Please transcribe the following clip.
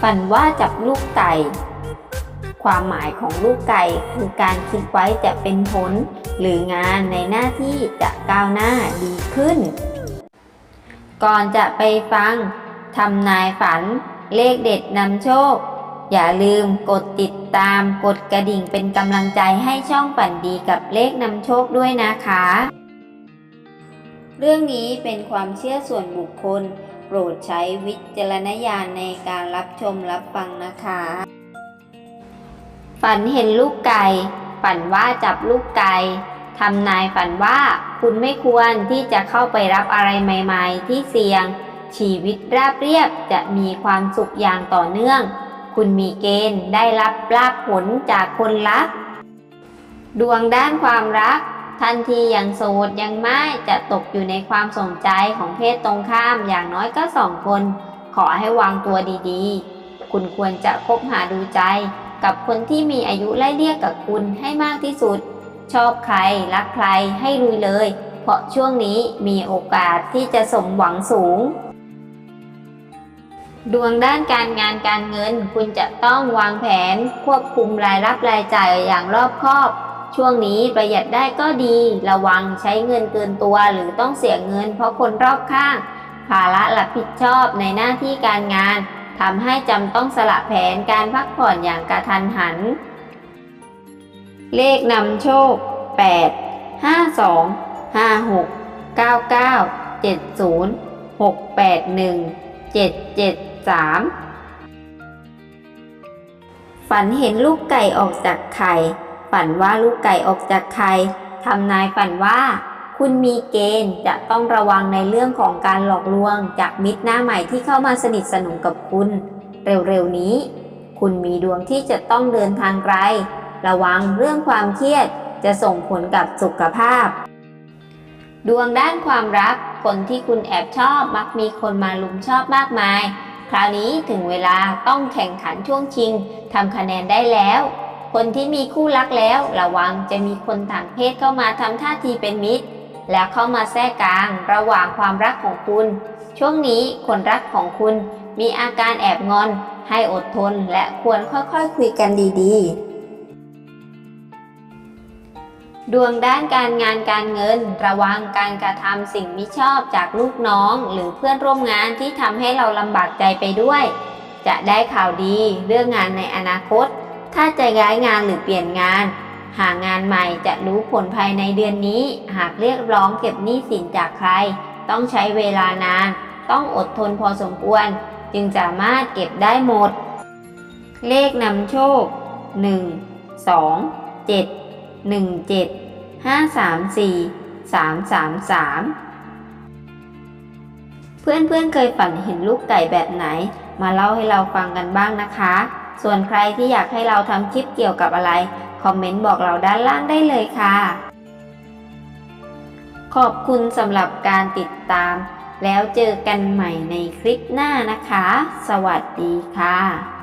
ฝันว่าจับลูกไก่ ความหมายของลูกไก่คือการคิดไว้จะเป็นผล หรืองานในหน้าที่จะก้าวหน้าดีขึ้น ก่อนจะไปฟังทำนายฝันเลขเด็ดนำโชค อย่าลืมกดติดตามกดกระดิ่งเป็นกำลังใจให้ช่องฝันดีกับเลขนำโชคด้วยนะคะ เรื่องนี้เป็นความเชื่อส่วนบุคคล โปรดใช้วิจารณญาณในการรับชมรับฟังนะคะ ฝันเห็นลูกไก่ ฝันว่าจับลูกไก่ทำนายฝันว่าคุณไม่ควรที่จะเข้าไปรับอะไรใหม่ๆ ที่เสี่ยง ชีวิตราบเรียบจะมีความสุขอย่างต่อเนื่อง คุณมีเกณฑ์ได้รับลาภผลจากคนรัก ดวงด้านความรัก ทันทียังโสดยังไม่จะตกอยู่ในความสนใจของเพศตรงข้ามอย่างน้อยก็สองคน ขอให้วางตัวดีๆ คุณควรจะคบหาดูใจ กับคนที่มีอายุไล่เลี่ยกับคุณให้มากที่สุด ชอบใครรักใครให้ลุยเลย เพราะช่วงนี้มีโอกาสที่จะสมหวังสูง ดวงด้านการงานการเงินคุณจะต้องวางแผนควบคุมรายรับรายจ่ายอย่างรอบคอบ ช่วงนี้ประหยัดได้ก็ดีระวังใช้เงินเกินตัวหรือต้องเสียเงินเพราะคนรอบข้าง ภาระรับผิดชอบในหน้าที่การงานทำให้จำต้องสละแผนการพักผ่อนอย่างกระทันหัน เลขนำโชค 8 52 56 99 70 681 773 ฝันเห็นลูกไก่ออกจากไข่ ฝันว่าลูกไก่ออกจากไข่ทำนายฝันว่า คุณมีเกณฑ์จะต้องระวังในเรื่องของการหลอกลวง จากมิตรหน้าใหม่ที่เข้ามาสนิทสนมกับคุณ เร็วๆนี้ คุณมีดวงที่จะต้องเดินทางไกล ระวังเรื่องความเครียดจะส่งผลกับสุขภาพ ดวงด้านความรัก คนที่คุณแอบชอบมักมีคนมาลุมชอบมากมาย คราวนี้ถึงเวลาต้องแข่งขันช่วงชิงทำคะแนนได้แล้ว คนที่มีคู่รักแล้ว ระวังจะมีคนต่างเพศเข้ามาทำท่าทีเป็นมิตร แล้วเข้ามาแทรกกลางระหว่างความรักของคุณ ช่วงนี้คนรักของคุณมีอาการแอบงอน ให้อดทนและควรค่อยๆคคุยกันดีๆ ดวงด้านการงานการเงิน ระวังการกระทำสิ่งมิชอบจากลูกน้อง หรือเพื่อนร่วมงานที่ทำให้เราลำบากใจไปด้วย จะได้ข่าวดีเรื่องงานในอนาคต ถ้าจะย้ายงานหรือเปลี่ยนงาน หางานใหม่จะรู้ผลภายในเดือนนี้ หากเรียกร้องเก็บหนี้สินจากใคร ต้องใช้เวลานาน ต้องอดทนพอสมควร จึงสามารถเก็บได้หมด เลขนำโชค 1 2 7 1 7 5 3 4 3 3 3 เพื่อนๆเเคยฝันเห็นลูกไก่แบบไหน มาเล่าให้เราฟังกันบ้างนะคะ ส่วนใครที่อยากให้เราทำคลิปเกี่ยวกับอะไร คอมเมนต์บอกเราด้านล่างได้เลยค่ะ ขอบคุณสำหรับการติดตาม แล้วเจอกันใหม่ในคลิปหน้านะคะ สวัสดีค่ะ